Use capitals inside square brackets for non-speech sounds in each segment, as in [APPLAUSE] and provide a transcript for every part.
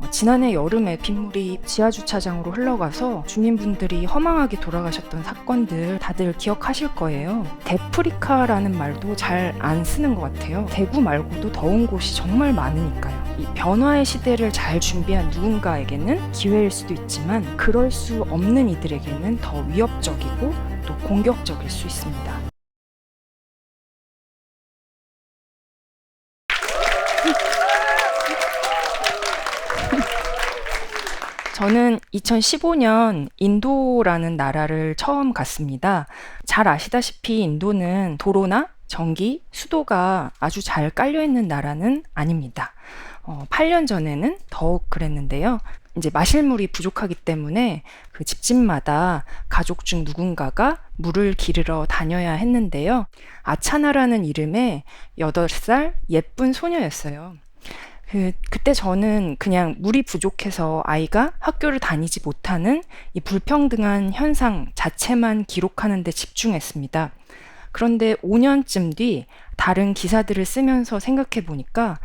어, 지난해 여름에 빗물이 지하 주차장으로 흘러가서 주민분들이 허망하게 돌아가셨던 사건들 다들 기억하실 거예요. 데프리카라는 말도 잘 안 쓰는 것 같아요. 대구 말고도 더운 곳이 정말 많으니까요. 이 변화의 시대를 잘 준비한 누군가에게는 기회일 수도 있지만 그럴 수 없는 이들에게는 더 위협적이고 또 공격적일 수 있습니다. 저는 2015년 인도라는 나라를 처음 갔습니다. 잘 아시다시피 인도는 도로나 전기, 수도가 아주 잘 깔려 있는 나라는 아닙니다. 어, 8년 전에는 더욱 그랬는데요. 이제 마실 물이 부족하기 때문에 그 집집마다 가족 중 누군가가 물을 기르러 다녀야 했는데요. 아차나라는 이름의 8살 예쁜 소녀였어요. 그, 그때 저는 그냥 물이 부족해서 아이가 학교를 다니지 못하는 이 불평등한 현상 자체만 기록하는 데 집중했습니다. 그런데 5년쯤 뒤 다른 기사들을 쓰면서 생각해 보니까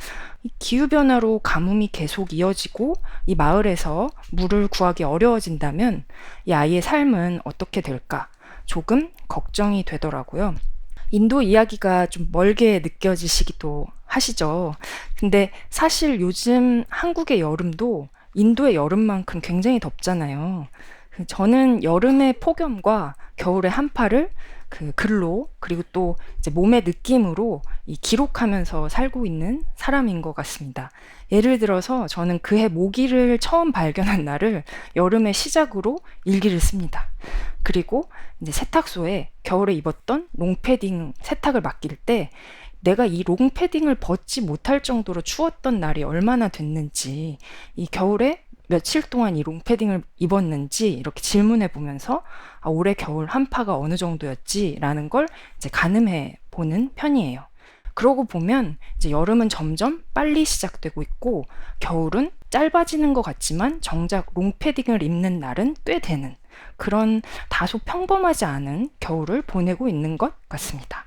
이 기후변화로 가뭄이 계속 이어지고 이 마을에서 물을 구하기 어려워진다면 이 아이의 삶은 어떻게 될까 조금 걱정이 되더라고요. 인도 이야기가 좀 멀게 느껴지시기도 하시죠. 근데 사실 요즘 한국의 여름도 인도의 여름만큼 굉장히 덥잖아요. 그 저는 여름의 폭염과 겨울의 한파를 그 글로 그리고 또 이제 몸의 느낌으로 이 기록하면서 살고 있는 사람인 것 같습니다. 예를 들어서 저는 그해 모기를 처음 발견한 날을 여름의 시작으로 일기를 씁니다. 그리고 이제 세탁소에 겨울에 입었던 롱패딩 세탁을 맡길 때 내가 이 롱패딩을 벗지 못할 정도로 추웠던 날이 얼마나 됐는지 이 겨울에 며칠 동안 이 롱패딩을 입었는지 이렇게 질문해 보면서 아, 올해 겨울 한파가 어느 정도였지라는 걸 이제 가늠해 보는 편이에요. 그러고 보면 이제 여름은 점점 빨리 시작되고 있고 겨울은 짧아지는 것 같지만 정작 롱패딩을 입는 날은 꽤 되는 그런 다소 평범하지 않은 겨울을 보내고 있는 것 같습니다.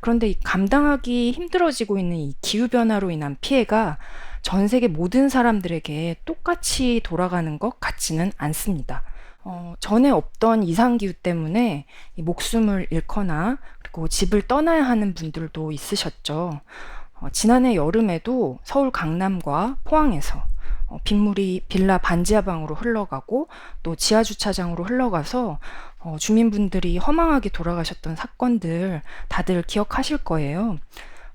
그런데 이 감당하기 힘들어지고 있는 이 기후변화로 인한 피해가 전 세계 모든 사람들에게 똑같이 돌아가는 것 같지는 않습니다. 어, 전에 없던 이상기후 때문에 이 목숨을 잃거나 그리고 집을 떠나야 하는 분들도 있으셨죠. 어, 지난해 여름에도 서울 강남과 포항에서 어, 빗물이 빌라 반지하방으로 흘러가고 또 지하 주차장으로 흘러가서 어, 주민분들이 허망하게 돌아가셨던 사건들 다들 기억하실 거예요.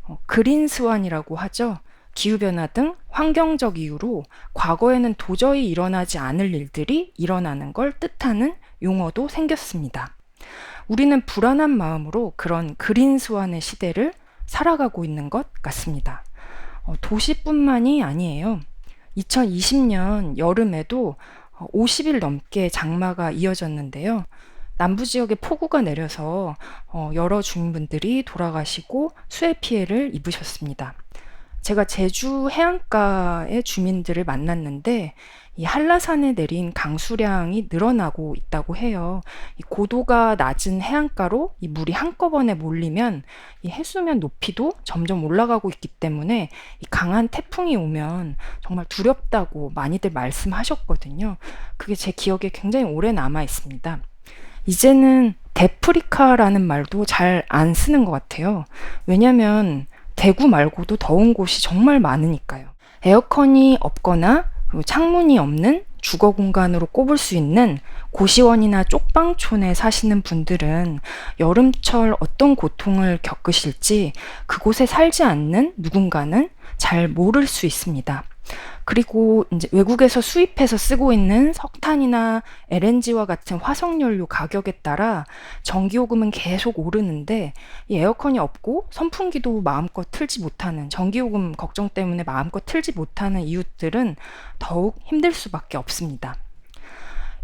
어, 그린 스완이라고 하죠. 기후변화 등 환경적 이유로 과거에는 도저히 일어나지 않을 일들이 일어나는 걸 뜻하는 용어도 생겼습니다. 우리는 불안한 마음으로 그런 그린 스완의 시대를 살아가고 있는 것 같습니다. 어, 도시뿐만이 아니에요. 2020년 여름에도 50일 넘게 장마가 이어졌는데요. 남부 지역에 폭우가 내려서 어, 여러 주민분들이 돌아가시고 수해 피해를 입으셨습니다. 제가 제주 해안가의 주민들을 만났는데 이 한라산에 내린 강수량이 늘어나고 있다고 해요. 이 고도가 낮은 해안가로 이 물이 한꺼번에 몰리면 이 해수면 높이도 점점 올라가고 있기 때문에 이 강한 태풍이 오면 정말 두렵다고 많이들 말씀하셨거든요. 그게 제 기억에 굉장히 오래 남아 있습니다. 이제는 데프리카라는 말도 잘 안 쓰는 것 같아요. 왜냐면 대구 말고도 더운 곳이 정말 많으니까요. 에어컨이 없거나 창문이 없는 주거 공간으로 꼽을 수 있는 고시원이나 쪽방촌에 사시는 분들은 여름철 어떤 고통을 겪으실지 그곳에 살지 않는 누군가는 잘 모를 수 있습니다. 그리고 이제 외국에서 수입해서 쓰고 있는 석탄이나 LNG와 같은 화석연료 가격에 따라 전기요금은 계속 오르는데 이 에어컨이 없고 선풍기도 마음껏 틀지 못하는 전기요금 걱정 때문에 마음껏 틀지 못하는 이웃들은 더욱 힘들 수밖에 없습니다.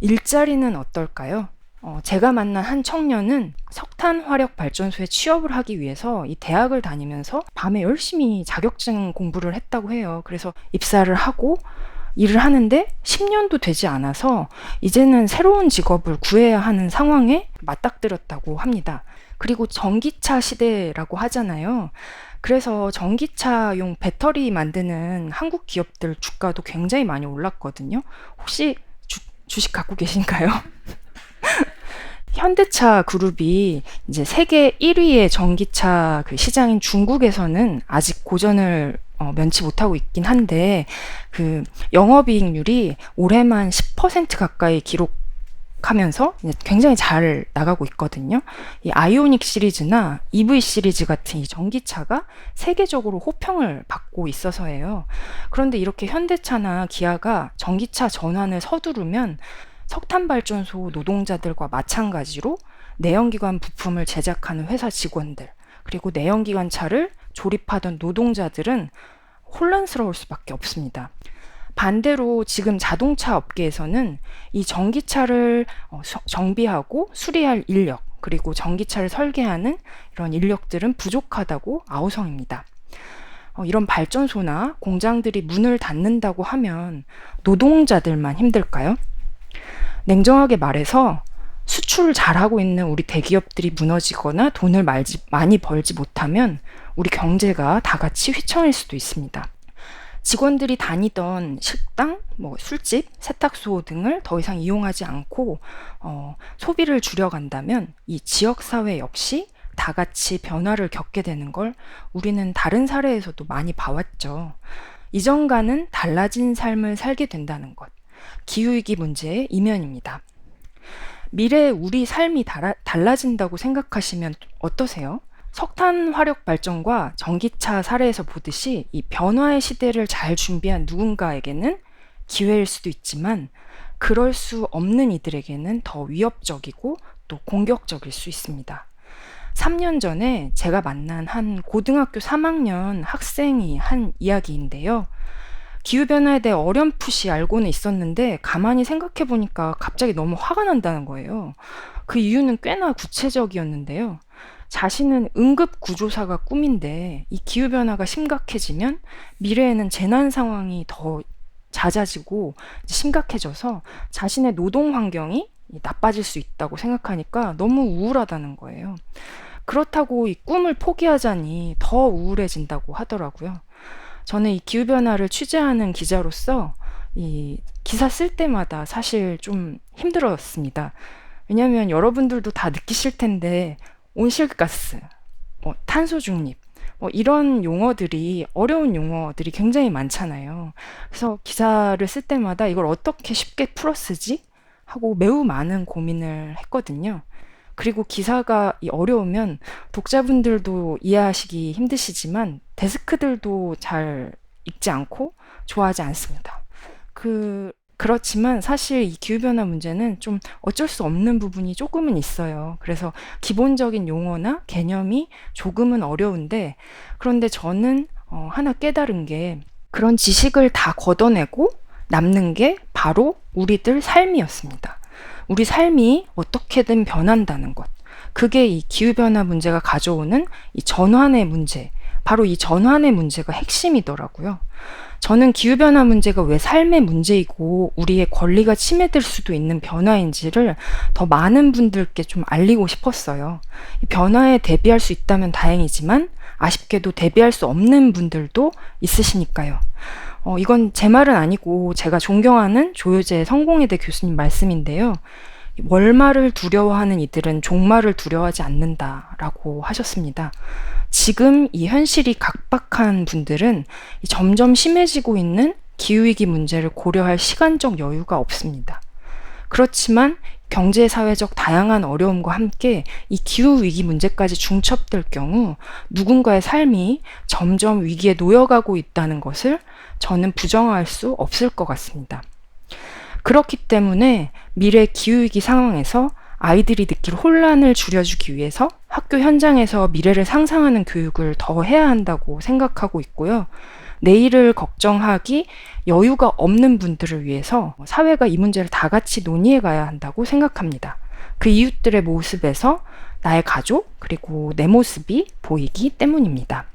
일자리는 어떨까요? 어, 제가 만난 한 청년은 석탄 화력 발전소에 취업을 하기 위해서 이 대학을 다니면서 밤에 열심히 자격증 공부를 했다고 해요. 그래서 입사를 하고 일을 하는데 10년도 되지 않아서 이제는 새로운 직업을 구해야 하는 상황에 맞닥뜨렸다고 합니다. 그리고 전기차 시대라고 하잖아요. 그래서 전기차용 배터리 만드는 한국 기업들 주가도 굉장히 많이 올랐거든요. 혹시 주, 주식 갖고 계신가요? [LAUGHS] 현대차 그룹이 이제 세계 1위의 전기차 그 시장인 중국에서는 아직 고전을 어, 면치 못하고 있긴 한데 그 영업이익률이 올해만 10% 가까이 기록 하면서 굉장히 잘 나가고 있거든요. 이 아이오닉 시리즈나 EV 시리즈 같은 이 전기차가 세계적으로 호평을 받고 있어서예요. 그런데 이렇게 현대차나 기아가 전기차 전환을 서두르면 석탄 발전소 노동자들과 마찬가지로 내연기관 부품을 제작하는 회사 직원들 그리고 내연기관 차를 조립하던 노동자들은 혼란스러울 수밖에 없습니다. 반대로 지금 자동차 업계에서는 이 전기차를 어, 정비하고 수리할 인력, 그리고 전기차를 설계하는 이런 인력들은 부족하다고 아우성입니다. 어, 이런 발전소나 공장들이 문을 닫는다고 하면 노동자들만 힘들까요? 냉정하게 말해서 수출 잘하고 있는 우리 대기업들이 무너지거나 돈을 말지, 많이 벌지 못하면 우리 경제가 다 같이 휘청일 수도 있습니다. 직원들이 다니던 식당, 뭐 술집, 세탁소 등을 더 이상 이용하지 않고 어, 소비를 줄여간다면 이 지역 사회 역시 다 같이 변화를 겪게 되는 걸 우리는 다른 사례에서도 많이 봐왔죠. 이전과는 달라진 삶을 살게 된다는 것. 기후위기 문제의 이면입니다. 미래에 우리 삶이 달라진다고 생각하시면 어떠세요? 석탄 화력 발전과 전기차 사례에서 보듯이 이 변화의 시대를 잘 준비한 누군가에게는 기회일 수도 있지만 그럴 수 없는 이들에게는 더 위협적이고 또 공격적일 수 있습니다. 3년 전에 제가 만난 한 고등학교 3학년 학생이 한 이야기인데요. 기후변화에 대해 어렴풋이 알고는 있었는데 가만히 생각해 보니까 갑자기 너무 화가 난다는 거예요. 그 이유는 꽤나 구체적이었는데요. 자신은 응급 구조사가 꿈인데 이 기후변화가 심각해지면 미래에는 재난 상황이 더 잦아지고 심각해져서 자신의 노동 환경이 나빠질 수 있다고 생각하니까 너무 우울하다는 거예요. 그렇다고 이 꿈을 포기하자니 더 우울해진다고 하더라고요. 저는 이 기후변화를 취재하는 기자로서 이 기사 쓸 때마다 사실 좀 힘들었습니다. 왜냐하면 여러분들도 다 느끼실 텐데 온실가스, 뭐 탄소 중립, 뭐 이런 용어들이 어려운 용어들이 굉장히 많잖아요. 그래서 기사를 쓸 때마다 이걸 어떻게 쉽게 풀어 쓰지 하고 매우 많은 고민을 했거든요. 그리고 기사가 어려우면 독자분들도 이해하시기 힘드시지만 데스크들도 잘 읽지 않고 좋아하지 않습니다. 그 그렇지만 사실 이 기후변화 문제는 좀 어쩔 수 없는 부분이 조금은 있어요. 그래서 기본적인 용어나 개념이 조금은 어려운데, 그런데 저는 어, 하나 깨달은 게 그런 지식을 다 걷어내고 남는 게 바로 우리들 삶이었습니다. 우리 삶이 어떻게든 변한다는 것. 그게 이 기후변화 문제가 가져오는 이 전환의 문제, 바로 이 전환의 문제가 핵심이더라고요. 저는 기후변화 문제가 왜 삶의 문제이고 우리의 권리가 침해될 수도 있는 변화인지를 더 많은 분들께 좀 알리고 싶었어요. 이 변화에 대비할 수 있다면 다행이지만 아쉽게도 대비할 수 없는 분들도 있으시니까요. 어, 이건 제 말은 아니고 제가 존경하는 조효재 성공회대 교수님 말씀인데요. 월말을 두려워하는 이들은 종말을 두려워하지 않는다라고 하셨습니다. 지금 이 현실이 각박한 분들은 점점 심해지고 있는 기후위기 문제를 고려할 시간적 여유가 없습니다. 그렇지만 경제 사회적 다양한 어려움과 함께 이 기후 위기 문제까지 중첩될 경우 누군가의 삶이 점점 위기에 놓여가고 있다는 것을 저는 부정할 수 없을 것 같습니다. 그렇기 때문에 미래 기후위기 상황에서 아이들이 느낄 혼란을 줄여주기 위해서 학교 현장에서 미래를 상상하는 교육을 더 해야 한다고 생각하고 있고요. 내일을 걱정하기 여유가 없는 분들을 위해서 사회가 이 문제를 다 같이 논의해 가야 한다고 생각합니다. 그 이웃들의 모습에서 나의 가족, 그리고 내 모습이 보이기 때문입니다.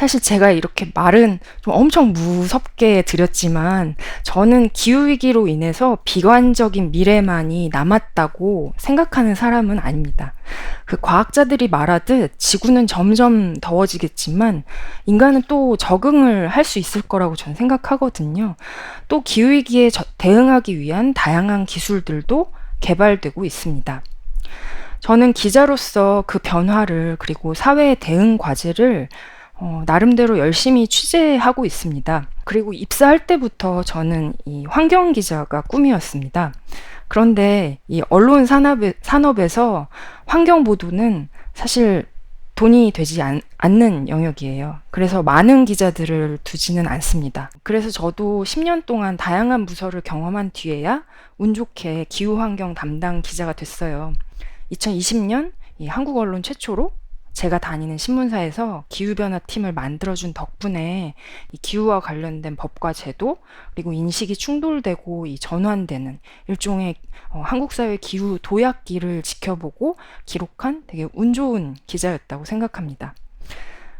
사실 제가 이렇게 말은 좀 엄청 무섭게 드렸지만 저는 기후위기로 인해서 비관적인 미래만이 남았다고 생각하는 사람은 아닙니다. 그 과학자들이 말하듯 지구는 점점 더워지겠지만 인간은 또 적응을 할 수 있을 거라고 저는 생각하거든요. 또 기후위기에 저- 대응하기 위한 다양한 기술들도 개발되고 있습니다. 저는 기자로서 그 변화를 그리고 사회의 대응 과제를 어, 나름대로 열심히 취재하고 있습니다. 그리고 입사할 때부터 저는 이 환경 기자가 꿈이었습니다. 그런데 이 언론 산업에, 산업에서 환경 보도는 사실 돈이 되지 않, 않는 영역이에요. 그래서 많은 기자들을 두지는 않습니다. 그래서 저도 10년 동안 다양한 부서를 경험한 뒤에야 운 좋게 기후 환경 담당 기자가 됐어요. 2020년 이 한국 언론 최초로 제가 다니는 신문사에서 기후변화 팀을 만들어준 덕분에 이 기후와 관련된 법과 제도 그리고 인식이 충돌되고 이 전환되는 일종의 어, 한국 사회 기후 도약기를 지켜보고 기록한 되게 운 좋은 기자였다고 생각합니다.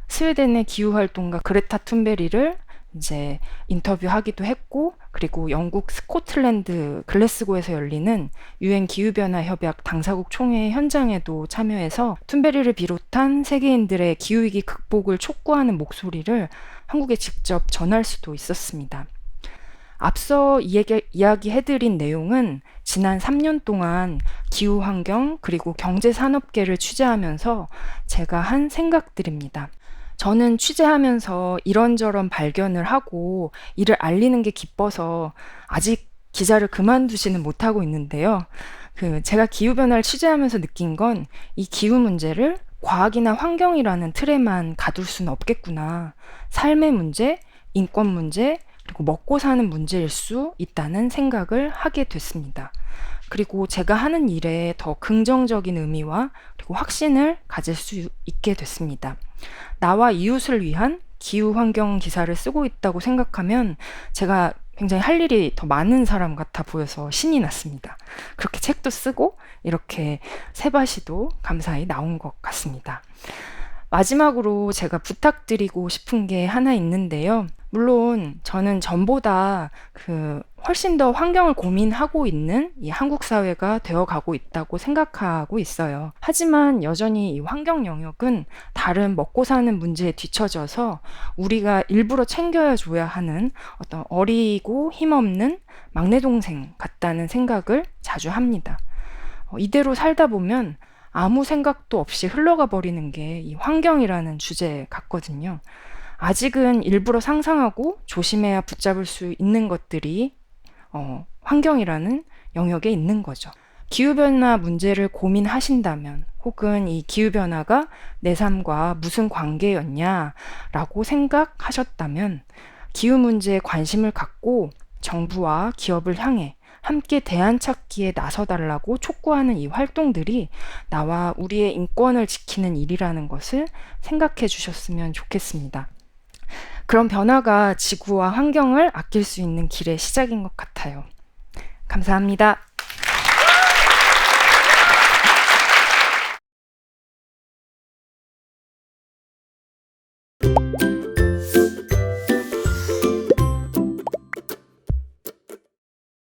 스웨덴의 기후 활동가 그레타 툰베리를 이제 인터뷰하기도 했고 그리고 영국 스코틀랜드 글래스고에서 열리는 유엔 기후변화 협약 당사국 총회 현장에도 참여해서 툰베리를 비롯한 세계인들의 기후위기 극복을 촉구하는 목소리를 한국에 직접 전할 수도 있었습니다. 앞서 이야기, 이야기해드린 내용은 지난 3년 동안 기후 환경 그리고 경제 산업계를 취재하면서 제가 한 생각들입니다. 저는 취재하면서 이런저런 발견을 하고 이를 알리는 게 기뻐서 아직 기자를 그만두지는 못하고 있는데요. 그 제가 기후 변화를 취재하면서 느낀 건 이 기후 문제를 과학이나 환경이라는 틀에만 가둘 수는 없겠구나. 삶의 문제, 인권 문제, 그리고 먹고 사는 문제일 수 있다는 생각을 하게 됐습니다. 그리고 제가 하는 일에 더 긍정적인 의미와 그리고 확신을 가질 수 있게 됐습니다. 나와 이웃을 위한 기후 환경 기사를 쓰고 있다고 생각하면 제가 굉장히 할 일이 더 많은 사람 같아 보여서 신이 났습니다. 그렇게 책도 쓰고 이렇게 세바시도 감사히 나온 것 같습니다. 마지막으로 제가 부탁드리고 싶은 게 하나 있는데요. 물론 저는 전보다 그 훨씬 더 환경을 고민하고 있는 이 한국 사회가 되어 가고 있다고 생각하고 있어요. 하지만 여전히 이 환경 영역은 다른 먹고 사는 문제에 뒤처져서 우리가 일부러 챙겨야 줘야 하는 어떤 어리고 힘없는 막내 동생 같다는 생각을 자주 합니다. 어, 이대로 살다 보면 아무 생각도 없이 흘러가 버리는 게 이 환경이라는 주제 같거든요. 아직은 일부러 상상하고 조심해야 붙잡을 수 있는 것들이 어, 환경이라는 영역에 있는 거죠. 기후변화 문제를 고민하신다면 혹은 이 기후변화가 내 삶과 무슨 관계였냐라고 생각하셨다면 기후 문제에 관심을 갖고 정부와 기업을 향해 함께 대안 찾기에 나서달라고 촉구하는 이 활동들이 나와 우리의 인권을 지키는 일이라는 것을 생각해 주셨으면 좋겠습니다. 그런 변화가 지구와 환경을 아낄 수 있는 길의 시작인 것 같아요. 감사합니다.